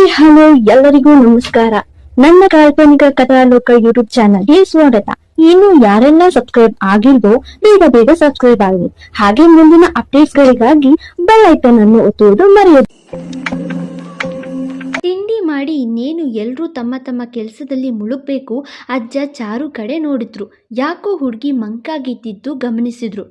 Hi, hello, ಎಲ್ಲರಿಗೂ ನಮಸ್ಕಾರ. ನನ್ನ ಕಾಲ್ಪನಿಕ ಕಥಾಲೋಕ ಯೂಟ್ಯೂಬ್ ಚಾನಲ್ಗೆ ಸ್ವಾಗತ. ಇನ್ನು ಯಾರೆಲ್ಲ ಸಬ್ಸ್ಕ್ರೈಬ್ ಆಗಿಲ್ವೋ, ಬೇಗ ಬೇಗ ಸಬ್ಸ್ಕ್ರೈಬ್ ಆಗಿ ಹಾಗೆ ಮುಂದಿನ ಅಪ್ಡೇಟ್ಸ್ ಗಳಿಗಾಗಿ ಬೆಲ್ ಐಕನ್ ಅನ್ನು ಒತ್ತುವುದು ಮರೆಯದು. ತಿಂಡಿ ಮಾಡಿ ಇನ್ನೇನು ಎಲ್ಲರೂ ತಮ್ಮ ತಮ್ಮ ಕೆಲಸದಲ್ಲಿ ಮುಳುಗಬೇಕು, ಅಜ್ಜ ಚಾರು ಕಡೆ ನೋಡಿದ್ರು. ಯಾಕೋ ಹುಡುಗಿ ಮಂಕಾಗಿದ್ದಿದ್ದು ಗಮನಿಸಿದ್ರು.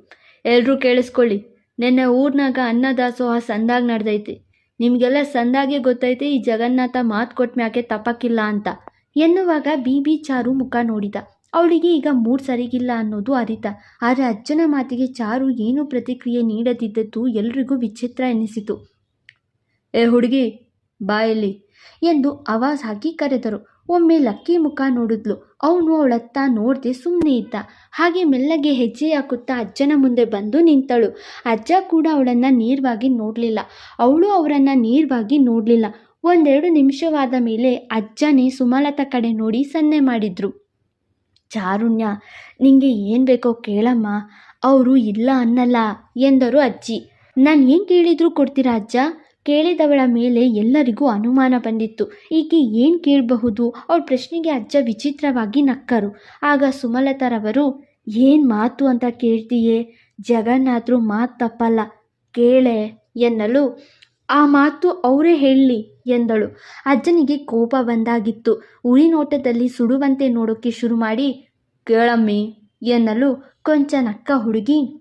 ಎಲ್ಲರೂ ಕೇಳಿಸ್ಕೊಳ್ಳಿ. ನಿನ್ನೆ ಊರ್ನಾಗ ಅನ್ನದಾಸೋಹ ಸಂದಾಗ ನಡೆದೈತಿ. ನಿಮಗೆಲ್ಲ ಸಂದಾಗೆ ಗೊತ್ತೈತೆ, ಈ ಜಗನ್ನಾಥ ಮಾತು ಕೊಟ್ಟ ಮ್ಯಾಕೆ ತಪ್ಪಕ್ಕಿಲ್ಲ ಅಂತ. ಎನ್ನುವಾಗ ಬಿ ಬಿ ಚಾರು ಮುಖ ನೋಡಿದ. ಅವಳಿಗೆ ಈಗ ಮೂಡ್ ಸರಿಗಿಲ್ಲ ಅನ್ನೋದು ಅರಿತ. ಆದರೆ ಅಜ್ಜನ ಮಾತಿಗೆ ಚಾರು ಏನೂ ಪ್ರತಿಕ್ರಿಯೆ ನೀಡದಿದ್ದದ್ದು ಎಲ್ರಿಗೂ ವಿಚಿತ್ರ ಎನಿಸಿತು. ಏ ಹುಡುಗಿ ಬಾಯಲ್ಲಿ ಎಂದು ಆವಾಜ್ ಹಾಕಿ ಕರೆದರು. ಒಮ್ಮೆ ಲಕ್ಕಿ ಮುಖ ನೋಡಿದ್ಲು. ಅವನು ಅವಳತ್ತ ನೋಡದೆ ಸುಮ್ಮನೆ ಇದ್ದ. ಹಾಗೆ ಮೆಲ್ಲಗೆ ಹೆಜ್ಜೆ ಹಾಕುತ್ತಾ ಅಜ್ಜನ ಮುಂದೆ ಬಂದು ನಿಂತಳು. ಅಜ್ಜ ಕೂಡ ಅವಳನ್ನು ನೇರವಾಗಿ ನೋಡಲಿಲ್ಲ. ಅವಳು ಅವರನ್ನು ನೇರವಾಗಿ ನೋಡಲಿಲ್ಲ. ಒಂದೆರಡು ನಿಮಿಷವಾದ ಮೇಲೆ ಅಜ್ಜನೇ ಸುಮಲತ ಕಡೆ ನೋಡಿ ಸನ್ನೆ ಮಾಡಿದ್ರು. ಚಾರುಣ್ಯ, ನಿಂಗೆ ಏನು ಬೇಕೋ ಕೇಳಮ್ಮ. ಅವರು ಇಲ್ಲ ಅನ್ನಲ್ಲ ಎಂದರು ಅಜ್ಜಿ. ನಾನು ಏನು ಕೇಳಿದರೂ ಕೊಡ್ತೀರಾ ಅಜ್ಜ? ಕೇಳಿದವಳ ಮೇಲೆ ಎಲ್ಲರಿಗೂ ಅನುಮಾನ ಬಂದಿತ್ತು. ಈಕೆ ಏನು ಕೇಳಬಹುದು? ಅವಳ ಪ್ರಶ್ನೆಗೆ ಅಜ್ಜ ವಿಚಿತ್ರವಾಗಿ ನಕ್ಕರು. ಆಗ ಸುಮಲತಾರವರು, ಏನು ಮಾತು ಅಂತ ಕೇಳ್ತೀಯೇ? ಜಗನ್ನಾಥರು ಮಾತು ತಪ್ಪಲ್ಲ. ಕೇಳೆ ಎನ್ನಲು, ಆ ಮಾತು ಅವರೇ ಹೇಳಲಿ ಎಂದಳು. ಅಜ್ಜನಿಗೆ ಕೋಪ ಬಂದಾಗಿತ್ತು. ಉಳಿ ನೋಟದಲ್ಲಿ ಸುಡುವಂತೆ ನೋಡೋಕ್ಕೆ ಶುರು ಮಾಡಿ, ಕೇಳಮ್ಮಿ ಎನ್ನಲು ಕೊಂಚ ನಕ್ಕ ಹುಡುಗಿ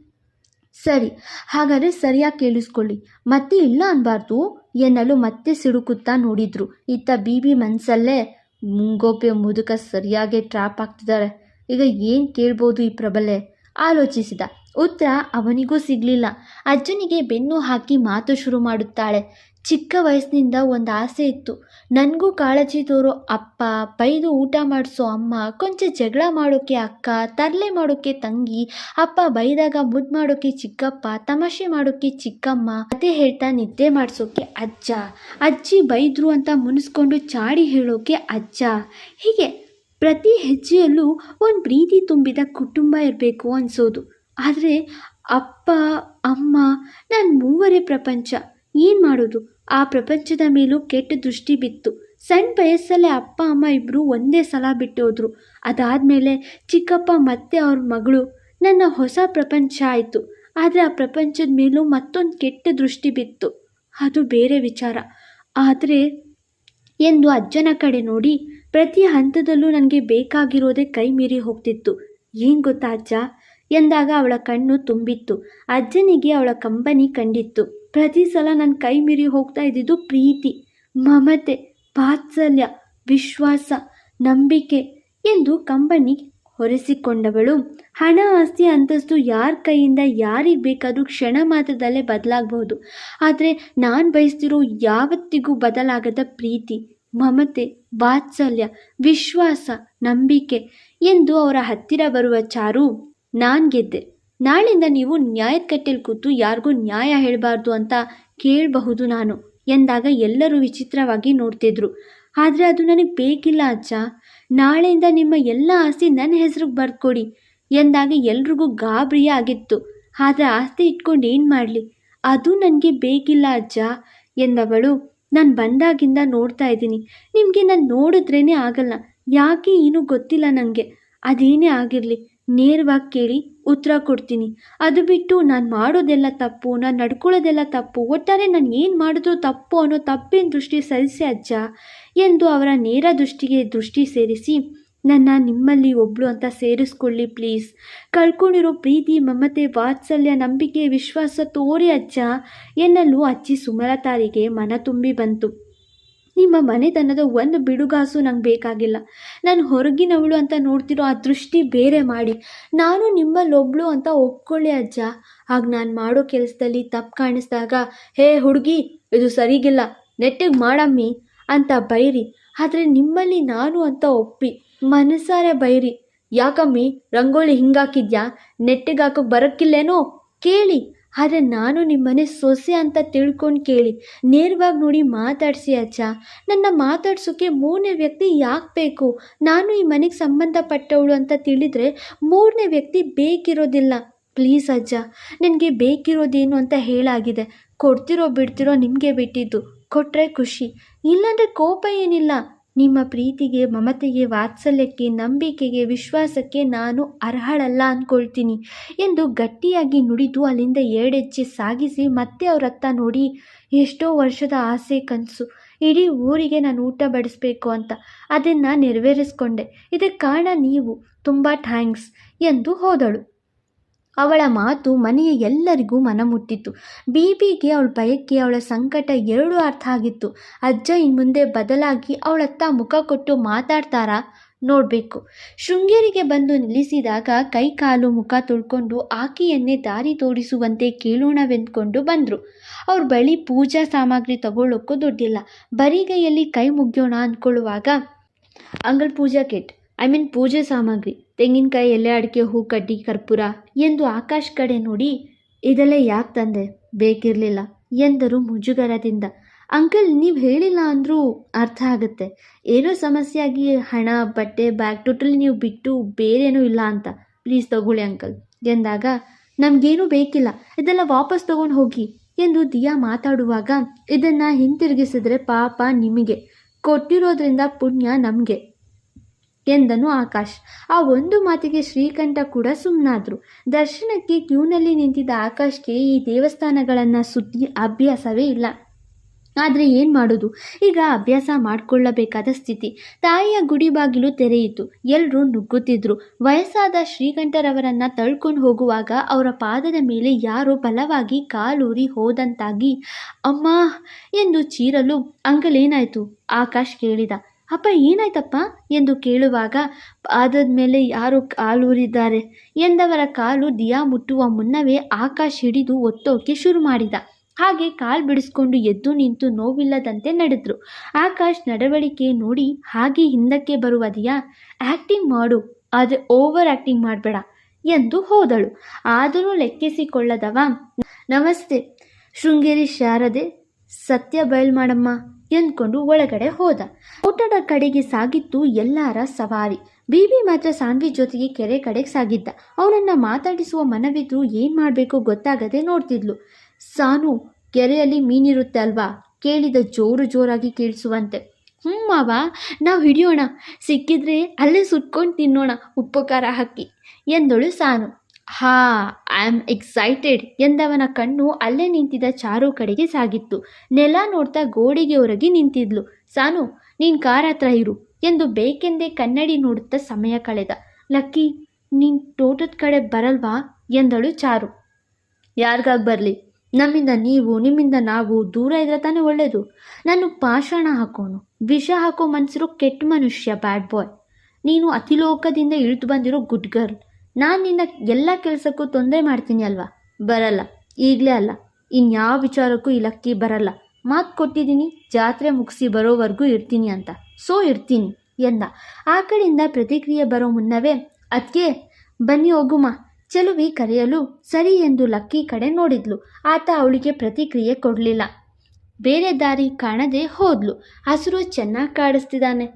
ಸರಿ, ಹಾಗಾದರೆ ಸರಿಯಾಗಿ ಕೇಳಿಸ್ಕೊಳ್ಳಿ. ಮತ್ತೆ ಇಲ್ಲ ಅನ್ಬಾರ್ದು, ಎನ್ನಲು ಮತ್ತೆ ಸಿಡುಕುತ್ತಾ ನೋಡಿದ್ರು. ಇತ್ತ ಬೀಬಿ ಮನಸ್ಸಲ್ಲೇ ಮುಂಗೋಪೆ ಮುದುಕ ಸರಿಯಾಗಿ ಟ್ರಾಪ್ ಆಗ್ತಿದ್ದಾರೆ. ಈಗ ಏನು ಕೇಳ್ಬೋದು ಈ ಪ್ರಬಲೆ? ಆಲೋಚಿಸಿದ. ಉತ್ತರ ಅವನಿಗೂ ಸಿಗಲಿಲ್ಲ. ಅಜ್ಜನಿಗೆ ಬೆನ್ನು ಹಾಕಿ ಮಾತು ಶುರು ಮಾಡುತ್ತಾಳೆ. ಚಿಕ್ಕ ವಯಸ್ಸಿನಿಂದ ಒಂದು ಆಸೆ ಇತ್ತು. ನನಗೂ ಕಾಳಜಿ ತೋರೋ ಅಪ್ಪ, ಬೈದು ಊಟ ಮಾಡಿಸೋ ಅಮ್ಮ, ಕೊಂಚ ಜಗಳ ಮಾಡೋಕ್ಕೆ ಅಕ್ಕ, ತರಲೆ ಮಾಡೋಕ್ಕೆ ತಂಗಿ, ಅಪ್ಪ ಬೈದಾಗ ಮುದ್ದು ಮಾಡೋಕ್ಕೆ ಚಿಕ್ಕಪ್ಪ, ತಮಾಷೆ ಮಾಡೋಕ್ಕೆ ಚಿಕ್ಕಮ್ಮ, ಕತೆ ಹೇಳ್ತಾ ನಿದ್ದೆ ಮಾಡಿಸೋಕೆ ಅಜ್ಜ, ಅಜ್ಜಿ ಬೈದ್ರು ಅಂತ ಮುನಿಸ್ಕೊಂಡು ಚಾಡಿ ಹೇಳೋಕೆ ಅಜ್ಜ. ಹೀಗೆ ಪ್ರತಿ ಹೆಜ್ಜೆಯಲ್ಲೂ ಒಂದು ಪ್ರೀತಿ ತುಂಬಿದ ಕುಟುಂಬ ಇರಬೇಕು ಅನಿಸೋದು. ಆದರೆ ಅಪ್ಪ, ಅಮ್ಮ, ನಾನು ಮೂವರೇ ಪ್ರಪಂಚ. ಏನು ಮಾಡೋದು? ಆ ಪ್ರಪಂಚದ ಮೇಲೂ ಕೆಟ್ಟ ದೃಷ್ಟಿ ಬಿತ್ತು. ಸಣ್ಣ ವಯಸ್ಸಲ್ಲೇ ಅಪ್ಪ, ಅಮ್ಮ ಇಬ್ಬರು ಒಂದೇ ಸಲ ಬಿಟ್ಟೋದ್ರು. ಅದಾದಮೇಲೆ ಚಿಕ್ಕಪ್ಪ ಮತ್ತೆ ಅವ್ರ ಮಗಳು. ನನ್ನ ಹೊಸ ಪ್ರಪಂಚ ಆಯಿತು. ಆದರೆ ಆ ಪ್ರಪಂಚದ ಮೇಲೂ ಮತ್ತೊಂದು ಕೆಟ್ಟ ದೃಷ್ಟಿ ಬಿತ್ತು. ಅದು ಬೇರೆ ವಿಚಾರ. ಆದರೆ ಎಂದು ಅಜ್ಜನ ಕಡೆ ನೋಡಿ ಪ್ರತಿ ಹಂತದಲ್ಲೂ ನನಗೆ ಬೇಕಾಗಿರೋದೇ ಕೈ ಮೀರಿ ಹೋಗ್ತಿತ್ತು. ಏನು ಗೊತ್ತಾ ಅಜ್ಜ? ಎಂದಾಗ ಅವಳ ಕಣ್ಣು ತುಂಬಿತ್ತು. ಅಜ್ಜನಿಗೆ ಅವಳ ಕಂಬನಿ ಕಂಡಿತ್ತು. ಪ್ರತಿ ಸಲ ನನ್ನ ಕೈ ಮೀರಿ ಹೋಗ್ತಾ ಇದ್ದಿದ್ದು ಪ್ರೀತಿ, ಮಮತೆ, ವಾತ್ಸಲ್ಯ, ವಿಶ್ವಾಸ, ನಂಬಿಕೆ ಎಂದು ಕಂಬನಿ ಹೊರಿಸಿಕೊಂಡವಳು. ಹಣ, ಆಸ್ತಿ, ಅಂತಸ್ತು ಯಾರ ಕೈಯಿಂದ ಯಾರಿಗೆ ಬೇಕಾದರೂ ಕ್ಷಣ ಮಾತ್ರದಲ್ಲೇ ಬದಲಾಗಬಹುದು. ಆದರೆ ನಾನು ಬಯಸ್ತಿರೋ ಯಾವತ್ತಿಗೂ ಬದಲಾಗದ ಪ್ರೀತಿ, ಮಮತೆ, ವಾತ್ಸಲ್ಯ, ವಿಶ್ವಾಸ, ನಂಬಿಕೆ ಎಂದು ಅವರ ಹತ್ತಿರ ಬರುವ ಚಾರು ನಾನು ಗೆದ್ದೆ. ನಾಳಿಂದ ನೀವು ನ್ಯಾಯದ ಕಟ್ಟೆಲಿ ಕೂತು ಯಾರಿಗೂ ನ್ಯಾಯ ಹೇಳಬಾರ್ದು ಅಂತ ಕೇಳಬಹುದು ನಾನು ಎಂದಾಗ ಎಲ್ಲರೂ ವಿಚಿತ್ರವಾಗಿ ನೋಡ್ತಿದ್ರು. ಆದರೆ ಅದು ನನಗೆ ಬೇಕಿಲ್ಲ ಅಜ್ಜ. ನಾಳೆಯಿಂದ ನಿಮ್ಮ ಎಲ್ಲ ಆಸ್ತಿ ನನ್ನ ಹೆಸರಿಗೆ ಬರ್ಕೊಡಿ ಎಂದಾಗ ಎಲ್ರಿಗೂ ಗಾಬರಿಯೇ ಆಗಿತ್ತು. ಆದರೆ ಆಸ್ತಿ ಇಟ್ಕೊಂಡು ಏನು ಮಾಡಲಿ? ಅದು ನನಗೆ ಬೇಕಿಲ್ಲ ಅಜ್ಜ ಎಂದವಳು. ನಾನು ಬಂದಾಗಿಂದ ನೋಡ್ತಾ ಇದ್ದೀನಿ. ನಿಮಗೆ ನಾನು ನೋಡಿದ್ರೇ ಆಗಲ್ಲ. ಯಾಕೆ ಏನೂ ಗೊತ್ತಿಲ್ಲ ನನಗೆ ಅದೇನೇ ಆಗಿರಲಿ, ನೇರವಾಗಿ ಕೇಳಿ ಉತ್ತರ ಕೊಡ್ತೀನಿ. ಅದು ಬಿಟ್ಟು ನಾನು ಮಾಡೋದೆಲ್ಲ ತಪ್ಪು, ನಾನು ನಡ್ಕೊಳ್ಳೋದೆಲ್ಲ ತಪ್ಪು, ಒಟ್ಟಾರೆ ನಾನು ಏನು ಮಾಡಿದ್ರು ತಪ್ಪು ಅನ್ನೋ ತಪ್ಪಿನ ದೃಷ್ಟಿ ಸರಿಸಿ, ಅಜ್ಜ, ಎಂದು ಅವರ ನೇರ ದೃಷ್ಟಿಗೆ ದೃಷ್ಟಿ ಸೇರಿಸಿ, ನನ್ನ ನಿಮ್ಮಲ್ಲಿ ಒಬ್ಳು ಅಂತ ಸೇರಿಸ್ಕೊಳ್ಳಿ ಪ್ಲೀಸ್. ಕಳ್ಕೊಂಡಿರೋ ಪ್ರೀತಿ, ಮಮತೆ, ವಾತ್ಸಲ್ಯ, ನಂಬಿಕೆ, ವಿಶ್ವಾಸ ತೋರಿ, ಅಜ್ಜ, ಎನ್ನಲು ಅಜ್ಜಿ ಸುಮಲತಾರಿಗೆ ಮನ ತುಂಬಿ ಬಂತು. ನಿಮ್ಮ ಮನೆತನದ ಒಂದು ಬಿಡುಗಾಸು ನಂಗೆ ಬೇಕಾಗಿಲ್ಲ. ನಾನು ಹೊರಗಿನವಳು ಅಂತ ನೋಡ್ತಿರೋ ಆ ದೃಷ್ಟಿ ಬೇರೆ ಮಾಡಿ. ನಾನು ನಿಮ್ಮಲ್ಲೊಬ್ಳು ಅಂತ ಒಪ್ಕೊಳ್ಳಿ ಅಜ್ಜ. ಆಗ ನಾನು ಮಾಡೋ ಕೆಲಸದಲ್ಲಿ ತಪ್ಪು ಕಾಣಿಸಿದಾಗ, ಹೇ ಹುಡುಗಿ, ಇದು ಸರಿಗಿಲ್ಲ. ನೆಟ್ಟಿಗೆ ಮಾಡಮ್ಮಿ ಅಂತ ಬೈರಿ. ಆದರೆ ನಿಮ್ಮಲ್ಲಿ ನಾನು ಅಂತ ಒಪ್ಪಿ. ಮನಸಾರೆ ಬೈರಿ. ಯಾಕಮ್ಮಿ, ರಂಗೋಲಿ ಹಿಂಗಾಕಿದ್ಯಾ? ನೆಟ್ಟಿಗೆ ಹಾಕೋಕೆ ಬರೋಕ್ಕಿಲ್ಲೇನೋ? ಕೇಳಿ. ಆದರೆ ನಾನು ನಿಮ್ಮನೆ ಸೊಸೆ ಅಂತ ತಿಳ್ಕೊಂಡು ಕೇಳಿ, ನೇರವಾಗಿ ನೋಡಿ ಮಾತಾಡಿಸಿ ಅಜ್ಜ ನನ್ನ ಮಾತಾಡ್ಸೋಕ್ಕೆ ಮೂರನೇ ವ್ಯಕ್ತಿ ಯಾಕೆ ಬೇಕು? ನಾನು ಈ ಮನೆಗೆ ಸಂಬಂಧಪಟ್ಟವಳು ಅಂತ ತಿಳಿದರೆ ಮೂರನೇ ವ್ಯಕ್ತಿ ಬೇಕಿರೋದಿಲ್ಲ. ಪ್ಲೀಸ್ ಅಜ್ಜ ನನಗೆ ಬೇಕಿರೋದೇನು ಅಂತ ಹೇಳಾಗಿದೆ. ಕೊಡ್ತಿರೋ ಬಿಡ್ತಿರೋ ನಿಮಗೆ ಬಿಟ್ಟಿದ್ದು. ಕೊಟ್ಟರೆ ಖುಷಿ. ಇಲ್ಲಾಂದರೆ ಕೋಪ ಏನಿಲ್ಲ. ನಿಮ್ಮ ಪ್ರೀತಿಗೆ, ಮಮತೆಗೆ, ವಾತ್ಸಲ್ಯಕ್ಕೆ, ನಂಬಿಕೆಗೆ, ವಿಶ್ವಾಸಕ್ಕೆ ನಾನು ಅರ್ಹಳಲ್ಲ ಅಂದ್ಕೊಳ್ತೀನಿ ಎಂದು ಗಟ್ಟಿಯಾಗಿ ನುಡಿದು ಅಲ್ಲಿಂದ ಎರಡೆಜ್ಜೆ ಸಾಗಿಸಿ ಮತ್ತೆ ಅವರತ್ತ ನೋಡಿ ಎಷ್ಟೋ ವರ್ಷದ ಆಸೆ ಕನಸು. ಇಡೀ ಊರಿಗೆ ನಾನು ಊಟ ಬಡಿಸ್ಬೇಕು ಅಂತ ಅದನ್ನು ನೆರವೇರಿಸ್ಕೊಂಡೆ. ಇದಕ್ಕೆ ಕಾರಣ ನೀವು. ತುಂಬ ಥ್ಯಾಂಕ್ಸ್ ಎಂದು ಹೋದಳು. ಅವಳ ಮಾತು ಮನೆಯ ಎಲ್ಲರಿಗೂ ಮನ ಮುಟ್ಟಿತು ಬೀಬಿಗೆ ಅವಳ ಬಯಕೆ, ಅವಳ ಸಂಕಟ ಎರಡೂ ಅರ್ಥ ಆಗಿತ್ತು. ಅಜ್ಜ ಇನ್ ಮುಂದೆ ಬದಲಾಗಿ ಅವಳತ್ತ ಮುಖ ಕೊಟ್ಟು ಮಾತಾಡ್ತಾರಾ ನೋಡಬೇಕು. ಶೃಂಗೇರಿಗೆ ಬಂದು ನಿಲ್ಲಿಸಿದಾಗ ಕೈ ಕಾಲು ಮುಖ ತೊಳ್ಕೊಂಡು ಆಕೆಯನ್ನೇ ದಾರಿ ತೋರಿಸುವಂತೆ ಕೇಳೋಣವೆಂದ್ಕೊಂಡು ಬಂದರು. ಅವ್ರ ಬಳಿ ಪೂಜಾ ಸಾಮಗ್ರಿ ತಗೊಳ್ಳೋಕ್ಕೂ ದುಡ್ಡಿಲ್ಲ. ಬರಿಗೈಯಲ್ಲಿ ಕೈ ಮುಗ್ಯೋಣ ಅಂದ್ಕೊಳ್ಳುವಾಗ ಅಂಗಲ್ ಪೂಜಾ ಕಿಟ್ ಐ ಮೀನ್ ಪೂಜೆ ಸಾಮಗ್ರಿ, ತೆಂಗಿನಕಾಯಿ ಎಲೆ ಅಡಿಕೆ, ಹೂ ಕಡ್ಡಿ, ಕರ್ಪೂರ ಎಂದು ಆಕಾಶ್ ಕಡೆ ನೋಡಿ, ಇದೆಲ್ಲ ಯಾಕೆ ತಂದೆ? ಬೇಕಿರಲಿಲ್ಲ ಎಂದರು ಮುಜುಗರದಿಂದ. ಅಂಕಲ್, ನೀವು ಹೇಳಿಲ್ಲ ಅಂದರೂ ಅರ್ಥ ಆಗುತ್ತೆ. ಏನೋ ಸಮಸ್ಯೆ ಆಗಿ ಹಣ, ಬಟ್ಟೆ, ಬ್ಯಾಗ್ ಟೋಟಲಿ ನೀವು ಬಿಟ್ಟು ಬೇರೇನೂ ಇಲ್ಲ ಅಂತ. ಪ್ಲೀಸ್ ತಗೊಳ್ಳಿ ಅಂಕಲ್ ಎಂದಾಗ, ನಮಗೇನೂ ಬೇಕಿಲ್ಲ, ಇದೆಲ್ಲ ವಾಪಸ್ ತಗೊಂಡು ಹೋಗಿ ಎಂದು ದಿಯಾ ಮಾತಾಡುವಾಗ ಇದನ್ನು ಹಿಂತಿರುಗಿಸಿದ್ರೆ ಪಾಪ ನಿಮಗೆ. ಕೊಟ್ಟಿರೋದ್ರಿಂದ ಪುಣ್ಯ ನಮಗೆ. ಎಂದನು ಆಕಾಶ್. ಆ ಒಂದು ಮಾತಿಗೆ ಶ್ರೀಕಂಠ ಕೂಡ ಸುಮ್ಮನಾದ್ರು ದರ್ಶನಕ್ಕೆ ಕ್ಯೂನಲ್ಲಿ ನಿಂತಿದ್ದ ಆಕಾಶ್ಗೆ ಈ ದೇವಸ್ಥಾನಗಳನ್ನು ಸುದ್ದಿ ಅಭ್ಯಾಸವೇ ಇಲ್ಲ. ಆದರೆ ಏನು ಮಾಡೋದು? ಈಗ ಅಭ್ಯಾಸ ಮಾಡಿಕೊಳ್ಳಬೇಕಾದ ಸ್ಥಿತಿ. ತಾಯಿಯ ಗುಡಿ ಬಾಗಿಲು ತೆರೆಯಿತು. ಎಲ್ಲರೂ ನುಗ್ಗುತ್ತಿದ್ರು. ವಯಸ್ಸಾದ ಶ್ರೀಕಂಠರವರನ್ನ ತಳ್ಕೊಂಡು ಹೋಗುವಾಗ ಅವರ ಪಾದದ ಮೇಲೆ ಯಾರೋ ಬಲವಾಗಿ ಕಾಲೂರಿ ಹೋದಂತಾಗಿ, ಅಮ್ಮ! ಎಂದು ಚೀರಲು ಅಂಕಲ್ ಏನಾಯಿತು ಆಕಾಶ್ ಕೇಳಿದ. ಅಪ್ಪ, ಏನಾಯ್ತಪ್ಪ? ಎಂದು ಕೇಳುವಾಗ ಪಾದದ ಮೇಲೆ ಯಾರು ಕಾಲೂರಿದ್ದಾರೆ? ಎಂದವರ ಕಾಲು ದಿಯಾ ಮುಟ್ಟುವ ಮುನ್ನವೇ ಆಕಾಶ್ ಹಿಡಿದು ಒತ್ತೋಕೆ ಶುರು ಮಾಡಿದ. ಹಾಗೆ ಕಾಲು ಬಿಡಿಸ್ಕೊಂಡು ಎದ್ದು ನಿಂತು ನೋವಿಲ್ಲದಂತೆ ನಡೆದ್ರು. ಆಕಾಶ್ ನಡವಳಿಕೆ ನೋಡಿ, ಹಾಗೆ ಹಿಂದಕ್ಕೆ ಬರುವ ದಿಯಾ ಆ್ಯಕ್ಟಿಂಗ್ ಮಾಡು. ಆದರೆ ಓವರ್ ಆ್ಯಕ್ಟಿಂಗ್ ಮಾಡಬೇಡ, ಎಂದು ಹೋದಳು. ಆದರೂ ಲೆಕ್ಕಿಸಿಕೊಳ್ಳದವ, ನಮಸ್ತೆ. ಶೃಂಗೇರಿ ಶಾರದೆ, ಸತ್ಯ ಬಯಲ್ ಮಾಡಮ್ಮ. ಎಂದ್ಕೊಂಡು ಒಳಗಡೆ ಹೋದ. ಊಟದ ಕಡೆಗೆ ಸಾಗಿತ್ತು ಎಲ್ಲರ ಸವಾರಿ. ಬಿಬಿ ಮಾತ್ರ ಸಾನ್ವಿ ಜೊತೆಗೆ ಕೆರೆ ಕಡೆಗೆ ಸಾಗಿದ್ದ. ಅವನನ್ನ ಮಾತಾಡಿಸುವ ಮನವಿದ್ರು ಏನು ಮಾಡಬೇಕು ಗೊತ್ತಾಗದೆ ನೋಡ್ತಿದ್ಲು. ಸಾನು, ಕೆರೆಯಲ್ಲಿ ಮೀನಿರುತ್ತೆ ಅಲ್ವಾ? ಕೇಳಿದ ಜೋರು ಜೋರಾಗಿ ಕೇಳಿಸುವಂತೆ. ಹ್ಞೂ ಮಾವ, ನಾವು ಹಿಡಿಯೋಣ. ಸಿಕ್ಕಿದ್ರೆ ಅಲ್ಲೇ ಸುಟ್ಕೊಂಡು ತಿನ್ನೋಣ ಉಪ್ಪು ಖಾರ ಹಾಕಿ ಎಂದಳು ಸಾನು. ಹಾ ಐ ಆಮ್ ಎಕ್ಸೈಟೆಡ್ ಎಂದವನ ಕಣ್ಣು ಅಲ್ಲೇ ನಿಂತಿದ್ದ ಚಾರು ಕಡೆಗೆ ಸಾಗಿತ್ತು. ನೆಲ ನೋಡ್ತಾ ಗೋಡೆಗೆ ಹೊರಗಿ ನಿಂತಿದ್ಲು. ಸಾನು, ನೀನ್ ಕಾರ್ ಹತ್ರ ಇರು ಎಂದು ಬೇಕೆಂದೇ ಕನ್ನಡಿ ನೋಡುತ್ತಾ ಸಮಯ ಕಳೆದ. ಲಕ್ಕಿ, ನೀನು ತೋಟದ ಕಡೆ ಬರಲ್ವಾ ಎಂದಳು ಚಾರು. ಯಾರಿಗಾಗಿ ಬರಲಿ? ನಮ್ಮಿಂದ ನೀವು, ನಿಮ್ಮಿಂದ ನಾವು ದೂರ ಇದ್ರೆ ತಾನೇ ಒಳ್ಳೆಯದು ನಾನು ಪಾಷಾಣ ಹಾಕೋನು. ವಿಷ ಹಾಕೋ ಮನಸ್ಸಿರೋ ಕೆಟ್ಟ ಮನುಷ್ಯ ಬ್ಯಾಡ್ ಬಾಯ್ ನೀನು ಅತಿಲೋಕದಿಂದ ಇಳಿದು ಬಂದಿರೋ ಗುಡ್ ಗರ್ಲ್ ನಾನು ನಿನ್ನ ಎಲ್ಲ ಕೆಲಸಕ್ಕೂ ತೊಂದರೆ ಮಾಡ್ತೀನಿ ಅಲ್ವಾ? ಬರಲ್ಲ. ಈಗಲೇ ಅಲ್ಲ. ಇನ್ಯಾವ ವಿಚಾರಕ್ಕೂ ಈ ಲಕ್ಕಿ ಬರಲ್ಲ. ಮಾತು ಕೊಟ್ಟಿದ್ದೀನಿ ಜಾತ್ರೆ ಮುಗಿಸಿ ಬರೋವರೆಗೂ ಇರ್ತೀನಿ ಅಂತ. ಸೊ ಇರ್ತೀನಿ ಎಂದ. ಆ ಕಡೆಯಿಂದ ಪ್ರತಿಕ್ರಿಯೆ ಬರೋ ಮುನ್ನವೇ ಅದಕ್ಕೆ ಬನ್ನಿ ಹೋಗುಮ. ಚೆಲುವಿ ಕರೆಯಲು ಸರಿ ಎಂದು ಲಕ್ಕಿ ಕಡೆ ನೋಡಿದ್ಲು. ಆತ ಅವಳಿಗೆ ಪ್ರತಿಕ್ರಿಯೆ ಕೊಡಲಿಲ್ಲ. ಬೇರೆ ದಾರಿ ಕಾಣದೆ ಹೋದ್ಲು. ಹಸಿರು ಚೆನ್ನಾಗಿ ಕಾಡಿಸ್ತಿದ್ದಾನೆ.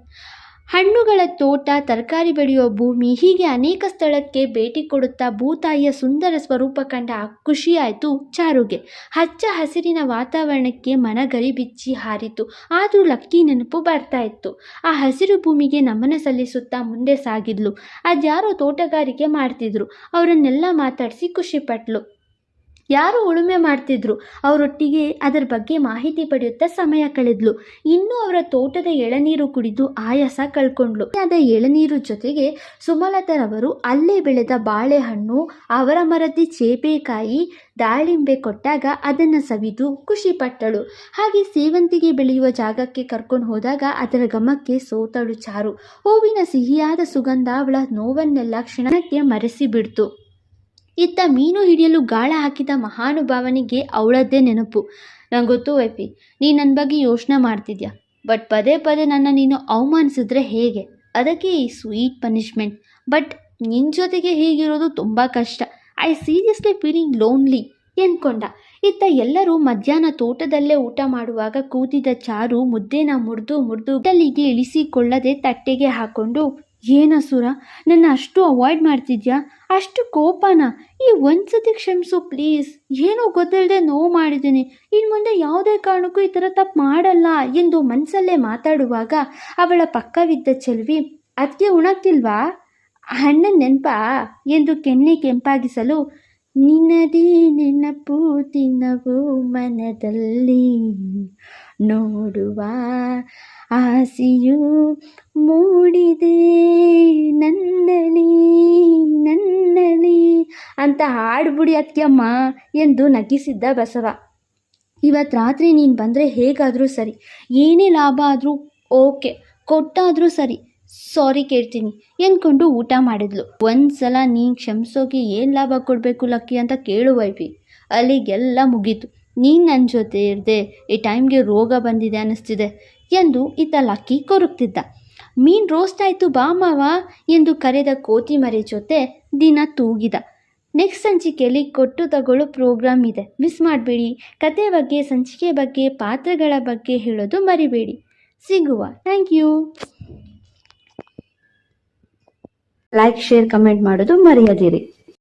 ಹಣ್ಣುಗಳ ತೋಟ, ತರಕಾರಿ ಬೆಳೆಯೋ ಭೂಮಿ, ಹೀಗೆ ಅನೇಕ ಸ್ಥಳಕ್ಕೆ ಭೇಟಿ ಕೊಡುತ್ತಾ ಭೂತಾಯಿಯ ಸುಂದರ ಸ್ವರೂಪ ಕಂಡ ಖುಷಿಯಾಯಿತು ಚಾರುಗೆ. ಹಚ್ಚ ಹಸಿರಿನ ವಾತಾವರಣಕ್ಕೆ ಮನಗರಿ ಬಿಚ್ಚಿ ಹಾರಿತು. ಆದರೂ ಲಕ್ಕಿ ನೆನಪು ಬರ್ತಾ ಇತ್ತು. ಆ ಹಸಿರು ಭೂಮಿಗೆ ನಮನ ಸಲ್ಲಿಸುತ್ತಾ ಮುಂದೆ ಸಾಗಿದ್ಲು. ಅದ್ಯಾರೋ ತೋಟಗಾರಿಕೆ ಮಾಡ್ತಿದ್ರು. ಅವರನ್ನೆಲ್ಲ ಮಾತಾಡಿಸಿ ಖುಷಿಪಟ್ಲು. ಯಾರು ಉಳುಮೆ ಮಾಡ್ತಿದ್ರು, ಅವರೊಟ್ಟಿಗೆ ಅದರ ಬಗ್ಗೆ ಮಾಹಿತಿ ಪಡೆಯುತ್ತಾ ಸಮಯ ಕಳೆದ್ಲು. ಇನ್ನೂ ಅವರ ತೋಟದ ಎಳನೀರು ಕುಡಿದು ಆಯಾಸ ಕಳ್ಕೊಂಡ್ಲು ಅದ ಎಳನೀರು ಜೊತೆಗೆ ಸುಮಲತರವರು ಅಲ್ಲೇ ಬೆಳೆದ ಬಾಳೆಹಣ್ಣು, ಅವರ ಮರದಿ ಚೇಪೆಕಾಯಿ, ದಾಳಿಂಬೆ ಕೊಟ್ಟಾಗ ಅದನ್ನು ಸವಿದು ಖುಷಿಪಟ್ಟಳು ಹಾಗೆ ಸೇವಂತಿಗೆ ಬೆಳೆಯುವ ಜಾಗಕ್ಕೆ ಕರ್ಕೊಂಡು ಹೋದಾಗ ಅದರ ಗಮಕ್ಕೆ ಸೋತಳು ಚಾರು. ಹೂವಿನ ಸಿಹಿಯಾದ ಸುಗಂಧ ಅವಳ ನೋವನ್ನೆಲ್ಲ ಕ್ಷಣಕ್ಕೆ ಮರೆಸಿ ಬಿಡ್ತು ಇತ್ತ ಮೀನು ಹಿಡಿಯಲು ಗಾಳ ಹಾಕಿದ ಮಹಾನುಭಾವನಿಗೆ ಅವಳದ್ದೇ ನೆನಪು. ನಂಗೆ ಗೊತ್ತು ವೈಫಿ ನೀ ನನ್ನ ಬಗ್ಗೆ ಯೋಚನೆ ಮಾಡ್ತಿದ್ಯಾ? ಬಟ್ ಪದೇ ಪದೇ ನನ್ನ ನೀನು ಅವಮಾನಿಸಿದ್ರೆ ಹೇಗೆ? ಅದಕ್ಕೆ ಈ ಸ್ವೀಟ್ ಪನಿಷ್ಮೆಂಟ್. ಬಟ್ ನಿನ್ನ ಜೊತೆಗೆ ಹೀಗಿರೋದು ತುಂಬ ಕಷ್ಟ. ಐ ಸೀರಿಯಸ್ಲಿ ಫೀಲಿಂಗ್ ಲೋನ್ಲಿ ಎಂದ್ಕೊಂಡ ಇತ್ತ ಎಲ್ಲರೂ ಮಧ್ಯಾಹ್ನ ತೋಟದಲ್ಲೇ ಊಟ ಮಾಡುವಾಗ ಕೂತಿದ್ದ ಚಾರು ಮುದ್ದೆನ ಮುರಿದು ಮುರಿದು ಇಳಿಸಿಕೊಳ್ಳದೆ ತಟ್ಟೆಗೆ ಹಾಕೊಂಡು ಏನಸುರ ನನ್ನ ಅಷ್ಟು ಅವಾಯ್ಡ್ ಮಾಡ್ತಿದ್ಯಾ? ಅಷ್ಟು ಕೋಪನ? ಈ ಒಂದ್ಸತಿ ಕ್ಷಮಿಸು ಪ್ಲೀಸ್ ಏನೋ ಗೊತ್ತಿಲ್ಲದೆ ನೋವು ಮಾಡಿದ್ದೀನಿ. ಇನ್ನು ಮುಂದೆ ಯಾವುದೇ ಕಾರಣಕ್ಕೂ ಈ ಥರ ತಪ್ಪು ಮಾಡಲ್ಲ ಎಂದು ಮನಸ್ಸಲ್ಲೇ ಮಾತಾಡುವಾಗ ಅವಳ ಪಕ್ಕವಿದ್ದ ಚೆಲ್ವಿ ಅದಕ್ಕೆ ಉಣಕ್ತಿಲ್ವಾ ಅಣ್ಣನ ನೆನಪಾ? ಎಂದು ಕೆನ್ನೆ ಕೆಂಪಾಗಿಸಲು ನಿನ್ನದೇ ನೆನಪು ದಿನವೂ ಮನದಲ್ಲಿ. ನೋಡುವ ಆಸೆಯು ಮೂಡಿದೆ. ನನ್ನಲಿ ನನ್ನಲಿ ಅಂತ ಹಾಡ್ಬಿಡಿ ಅತ್ಯಮ್ಮ ಎಂದು ನಗಿಸಿದ್ದ ಬಸವ. ಇವತ್ತು ರಾತ್ರಿ ನೀನು ಬಂದರೆ ಹೇಗಾದರೂ ಸರಿ, ಏನೇ ಲಾಭ ಆದರೂ ಓಕೆ, ಕೊಟ್ಟಾದರೂ ಸರಿ ಸಾರಿ ಕೇಳ್ತೀನಿ. ಎಂದ್ಕೊಂಡು ಊಟ ಮಾಡಿದ್ಲು. ಒಂದ್ಸಲ ನೀನು ಕ್ಷಮಿಸೋಕೆ ಏನು ಲಾಭ ಕೊಡಬೇಕು ಲಕ್ಕಿ ಅಂತ ಕೇಳುವೈವಿ ಅಲ್ಲಿಗೆಲ್ಲ ಮುಗೀತು. ನೀನು ನನ್ನ ಜೊತೆ ಇರದೆ, ಈ ಟೈಮ್ಗೆ ರೋಗ ಬಂದಿದೆ ಅನ್ನಿಸ್ತಿದೆ ಎಂದು ಈತ ಲಕ್ಕಿ ಕೊರಗ್ತಿದ್ದ. ಮೀನು ರೋಸ್ಟ್ ಆಯಿತು ಬಾ ಮಾವ ಎಂದು ಕರೆದ ಕೋತಿ ಮರಿ ಜೊತೆ ದಿನ ತೂಗಿದ. ನೆಕ್ಸ್ಟ್ ಸಂಚಿಕೆಯಲ್ಲಿ ಕೊಟ್ಟು ತಗೊಳ್ಳೋ ಪ್ರೋಗ್ರಾಮ್ ಇದೆ. ಮಿಸ್ ಮಾಡಬೇಡಿ. ಕತೆ ಬಗ್ಗೆ, ಸಂಚಿಕೆ ಬಗ್ಗೆ, ಪಾತ್ರಗಳ ಬಗ್ಗೆ ಹೇಳೋದು ಮರಿಬೇಡಿ. ಸಿಗುವ. Thank you like share comment ಮಾಡೋದು ಮರೆಯದಿರಿ.